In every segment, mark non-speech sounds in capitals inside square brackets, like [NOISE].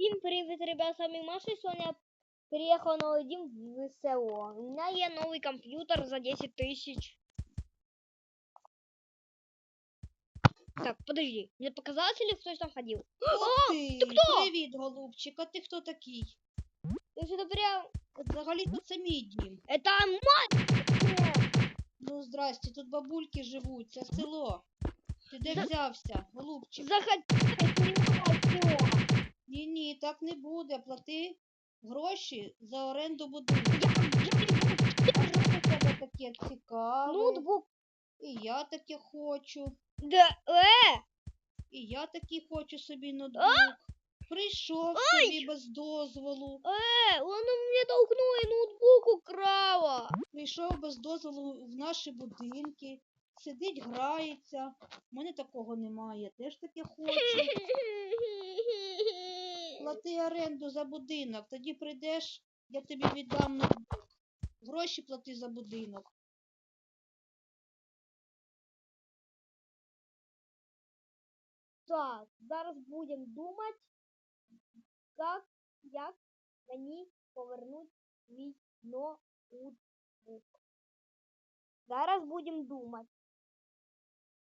Всім привіт, ребят, з вами Маша. Сьогодні я приїхав на один в село. У меня є новий комп'ютер за 10 тисяч. Так, подожди, мне показалось, или хтось там ходил? Ух ти, ти хто? Привіт, голубчик, а ти хто такий? Я сюда прям... Взагалі-то це мій дім. Это мать! Ну, здрасте, тут бабульки живуть, це село. Ти де За- взявся, голубчик? Заходи, все. Ні, ні, так не буде. Плати гроші за оренду будинку. А що у тебе таке цікаве? Ноутбук. І я таке хочу. Да, э, І я такий хочу собі ноутбук. Прийшов собі без дозволу. э, он у меня толкнул и ноутбук украла. Прийшов без дозволу в наші будинки. Сидить, грається. У мене такого немає. Я теж таке хочу. [LAUGHS] Плати оренду за будинок, тоді прийдеш, я тобі віддам ноутбук. Гроші плати за будинок. Так, зараз будемо думати, як, як мені повернути свій ноутбук. Зараз будемо думати.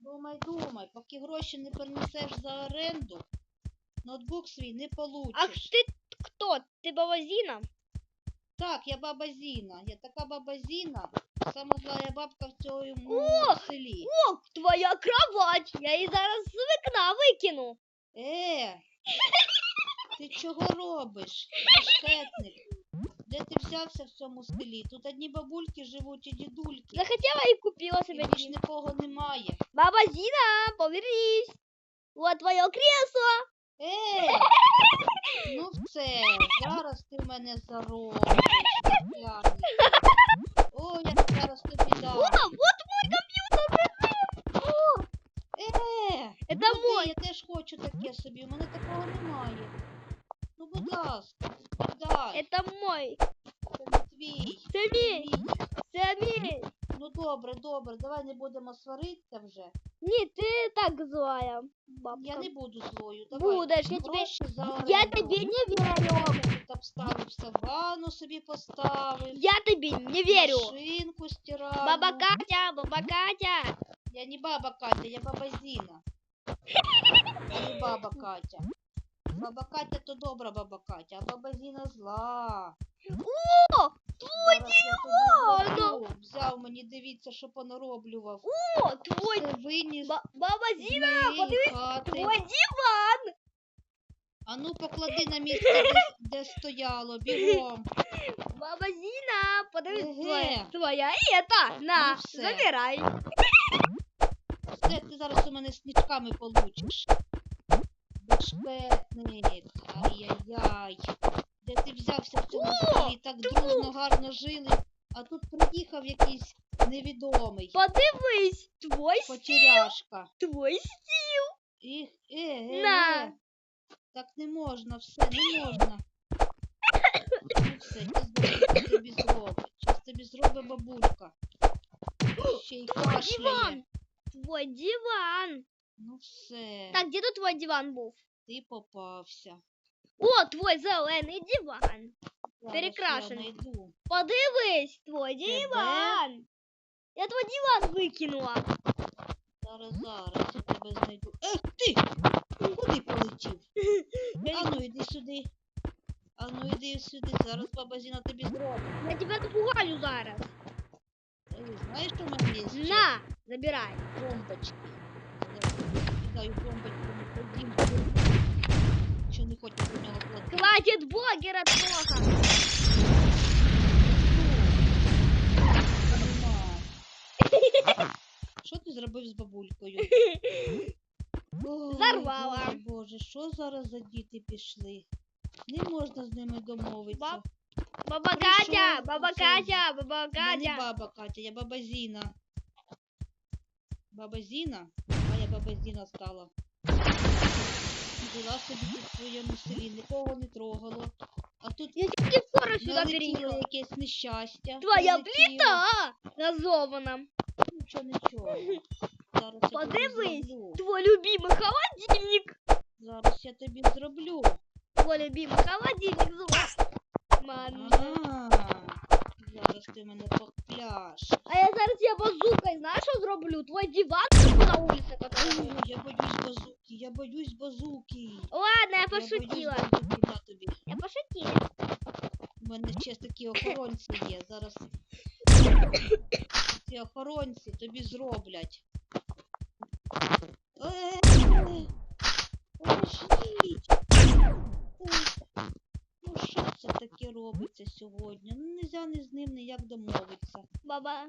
Думай, думай, поки гроші не принесеш за оренду, ноутбук свій не А получиш. ти хто? Ти баба Зіна? Так, я баба Зіна. Я така баба Зіна, сама злая бабка в цьому О! селі. О, твоя кровать! Я її зараз з вікна викину. Е, ти чого робиш, шкетник? Де ти взявся в цьому селі? Тут одні бабульки живуть і дідульки. Захотіла і купила І себе більш дім. нікого немає. Баба Зіна, повернись. Вот твоє кресло. Е, ну все, зараз ти мене заробиш. О, я зараз тобі О, дам. вот мой комп'ютер. О, Е, Это ну, мой. Я теж хочу таке собі, у мене такого немає. Ну, будь ласка, дай, это мой. це не твій. Це мій. Це мій. Ну добре, добре, давай не будемо сваритися вже. Ні, ти так злая, бабка. Я не буду злою. Давай. Будеш, я тебе... Я тобі не вірю. Обставився, ванну собі поставив. Я тобі не вірю. Машинку стираю. Баба Катя, баба Катя. Я не баба Катя, я баба Зіна. А не баба Катя. Баба Катя то добра баба Катя, а баба Зіна зла. О, Диван! Взяв мені, дивіться, що понароблював. о, твой... Все виніс Ба- баба з Зіна, моєї подивись, хати. твой диван. А ну поклади на місце, де, де стояло, бігом. Баба Зіна, подивись, Еге. твоя, на, Ну все. забирай. Все, ти зараз у мене снічками получиш. Бешкетник. Ай-яй-яй. Де ти взявся в цьому селі? Так дружно, гарно жили. А тут приїхав якийсь невідомий. Подивись, твой, с- Потеряшка. твой стіл. І, е, е, На. е. Так не можна, все, не можна. Ну все, щас тобі зробить. Щас тобі зробить бабулька. Ще й кашляє. Диван. Твой диван. Ну все, Так, де тут твой диван був? ти попався. О, твой зелений диван. Зараз Перекрашений. Я найду. Подивись, твой диван. Я твой диван викинула. Зараз, зараз я тебе знайду. Ех ти! Куди полетів? [LAUGHS] Ану, іди сюди. Ану, іди сюди. Зараз баба Зіна тобі зробить. Я тебе напугаю зараз. Е, Знаєш, що в мене є? ще? На, забирай. бомбочки. Кидаю бомбочку на Дім. Не хочу до нього платити. Хватит блогера трогать. Що ти зробив з бабулькою? Ой, Зарвала. Боже, Боже, що зараз за діти пішли? Не можна з ними домовитися. Баб- Баба Катя, баба Катя, баба Я не Катя. баба Катя, я баба Зіна. Баба Зіна? А я баба Зіна стала. Жила собі тут в своєму селі, нікого не трогало. А тут Я тебе скоро сюда налетіло переехала. якесь нещастя. Твоя прилетіло. плита газована. Нічого, нічого. Зараз я тобі Подивись. зроблю. Твой любимый холодильник. Зараз я тобі зроблю. Твой любимый холодильник зло. Ман. А, Зараз ти мене покляш. А я зараз я базукой, знаешь, что зроблю? Твой диван на улице, который... Ой, Я боюсь Базуки, я боюсь базуки. Ладно, я Я пошутила. базуки, на тобі. Я пошутила. У мене ще такі охоронці є. Зараз ці охоронці тобі зроблять. Е, Поможіть! Ну що це таке робиться сьогодні? Ну нельзя ні з ним ніяк домовитися. Баба.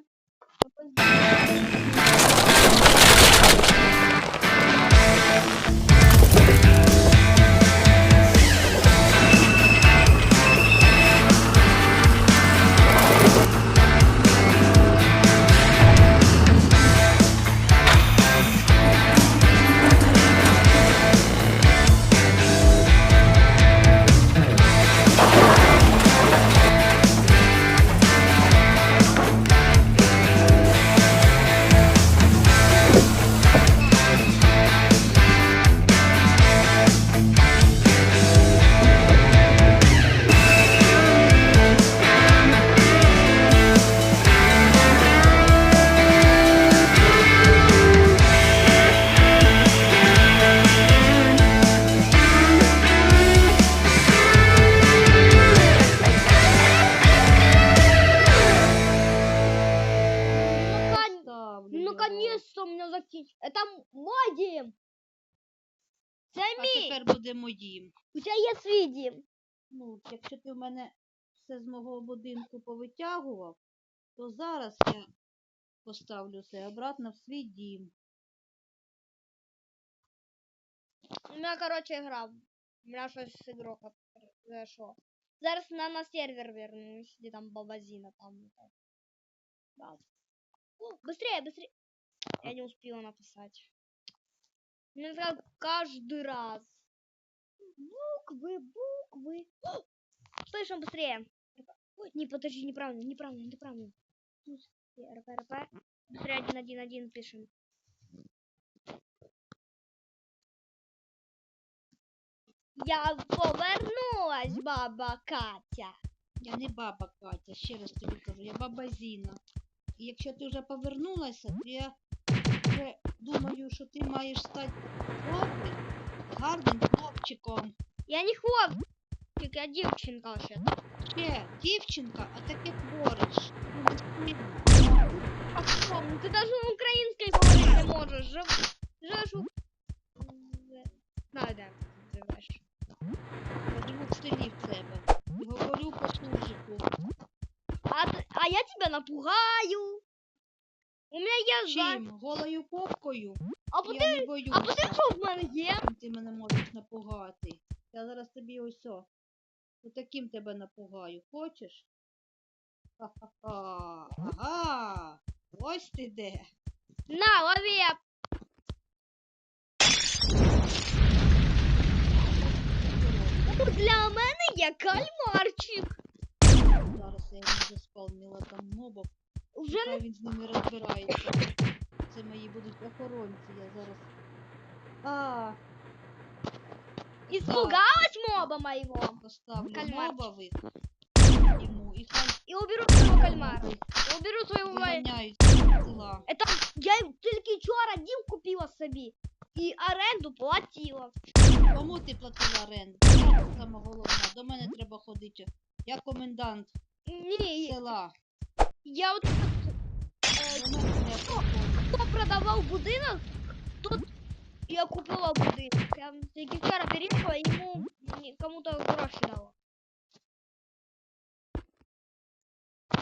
Ставлю Ну, його. наконец-то у меня закинь. Это мой дим. Це А мій. тепер буде моїм. У тебя є свій дім. Ну, якщо ти в мене все з мого будинку повитягував, то зараз я поставлю це обратно в свій дім. У меня, короче, гра. У меня щось з ігрока произошло. Зараз на, на сервер вернусь, где там бабазина там. так. Да. О, быстрее, быстрее. Я не успела написать. Мне как каждый раз. Буквы, буквы. О, Слышим быстрее. Ой, не, подожди, неправильно, неправильно, неправильно. Тут РП, РП. Быстрее один, один, один пишем. Я повернулась, баба Катя. Я не баба Катя, ще раз тобі кажу, я баба Зіна. І якщо ти вже повернулася, то я вже думаю, що ти маєш стати хлопцем, гарним хлопчиком. Я не хлопчик, я дівчинка ще. Ще дівчинка, а таке твориш. Ну, ти даже українською говорити не можеш. Жив... Живеш у... Ти живеш. Я живу в селі в тебе. Говорю по суржику. А, а я тебе напугаю. Чим? Голою попкою? А Я не боюся. а потім що в мене є? Ти мене можеш напугати? Я зараз тобі ось о. Отаким тебе напугаю. Хочеш? Ха-ха-ха. Ага. Ось ти де. На, лови. я- Для мене є кальмарчик. Зараз я йому заспавнила там мобок. Вже не він з ними розбирається. Це мої будуть охоронці. Я зараз. А, испугалась моба моего. поставлю Кальмарчик. мобових йому і хай И уберу своего кальмара. И уберу своего... села. Это я тільки вчора дім купила собі. І оренду платила. Кому ти платила оренду? Саме головне. До мене треба ходити. Я комендант Ні, села. я от е, До мене треба приходити. хто продавав будинок, тот я купила будинок. Я тільки вчора переїхала, і йому ні- кому-то гроші дала.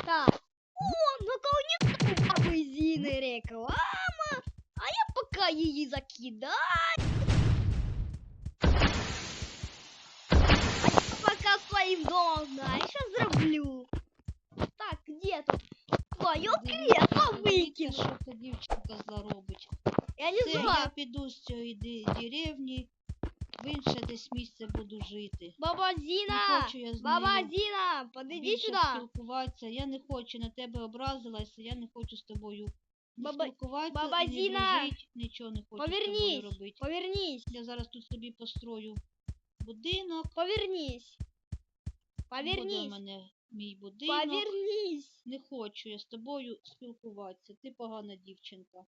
Так. О, наконец-то у бабы Зины реклама. А я пока її закидаю. А я пока своим домом, знаешь, что зроблю? Так, где тут? Твое кресло Дивіться, выкину. що ця дівчинка заробить. Я не Це я знаю. піду з цієї ді- деревні, в інше десь місце буду жити. Баба Не Зина! хочу я з Баба нею подойди більше сюда. спілкуватися. Я не хочу на тебе образилася, я не хочу з тобою ні Баба- спілкуватися, Баба ні Зіна, дружить, нічого не хочу з тобою Повернись, робити. повернись. Я зараз тут собі построю будинок. Повернись. Буде в Повернись. мене мій будинок. Повернись. Не хочу я з тобою спілкуватися. Ти погана дівчинка.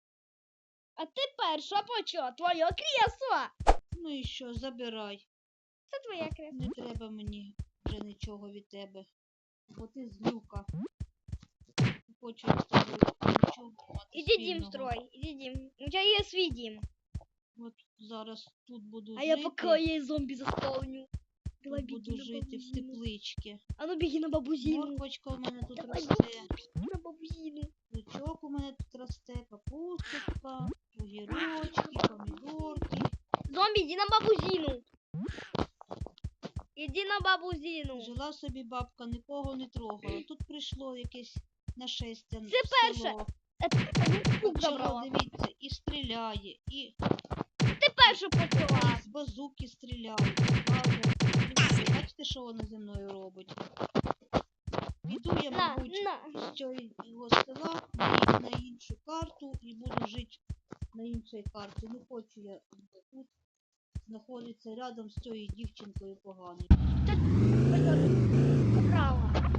А тепер що почо? Твоє кресло. Ну і що, забирай. Це твоє кресло. Не треба мені вже нічого від тебе. Бо ти злюка. Не хочу я з тобою нічого мати Иди дім спільного. строй. Иди дім. У тебя є свій дім. От зараз тут буду А жити. я пока я зомби заспавню. Давай буду на жити в тепличці. А ну беги на бабузину. Морквочка у мене тут Давай росте. беги на бабузину. Лучок у мене тут росте, капусточка, огірочки, помідорки. Зомби, иди на бабузину. Иди на бабузину. Жила собі бабка, нікого не трогала. Тут прийшло якесь нашестя Це перше. село. Почало, забрала. дивіться, і стріляє, і Ти першу почала. з базуки стріляє. Правда? Бачите, що вона зі мною робить? Піду я, мабуть, на. з цього села на, іншу карту і буду жити на іншій карті. Не хочу я тут знаходитися рядом з цією дівчинкою поганою. Забрала.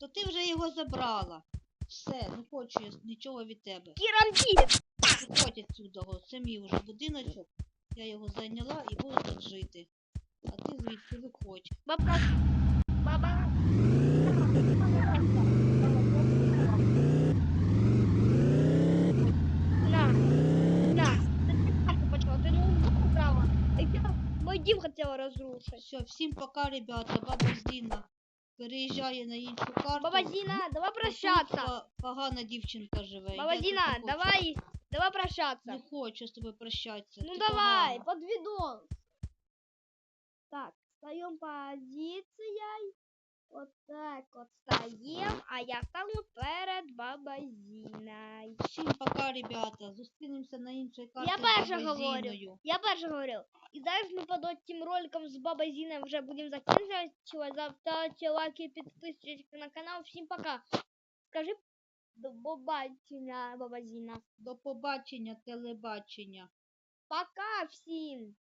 То ти вже його забрала. Все, не хочу я нічого від тебе. Кирандит. Виходь отсюда, мій вже будиночок. Я його зайняла і буду тут жити. А ти звідси виходь. Баба. На. На. Ты ну убрала. Я мой дим хотела разрушить. Все, всім пока, ребята. Баба Зіна переїжджає на іншу карту. Баба Зина, давай па- Погана дівчинка живе. Баба не хочу. давай, давай Не прощаться. хочу з тобою прощатися. Ну ти давай, погана. подведем. Так, встаем позицией. Вот так вот стоим, а я стану перед бабой Зиной. Всім пока, ребята. Зустрінемося на іншій карті. Я з говорю. Я перше говорив. І зараз ми під цим роликом з бабою Зіною вже будемо закінчувати. Ставте лайки, підписуйтесь на канал. Всім пока. Скажи до побачення, баба Зіна. До побачення, телебачення. Пока всім.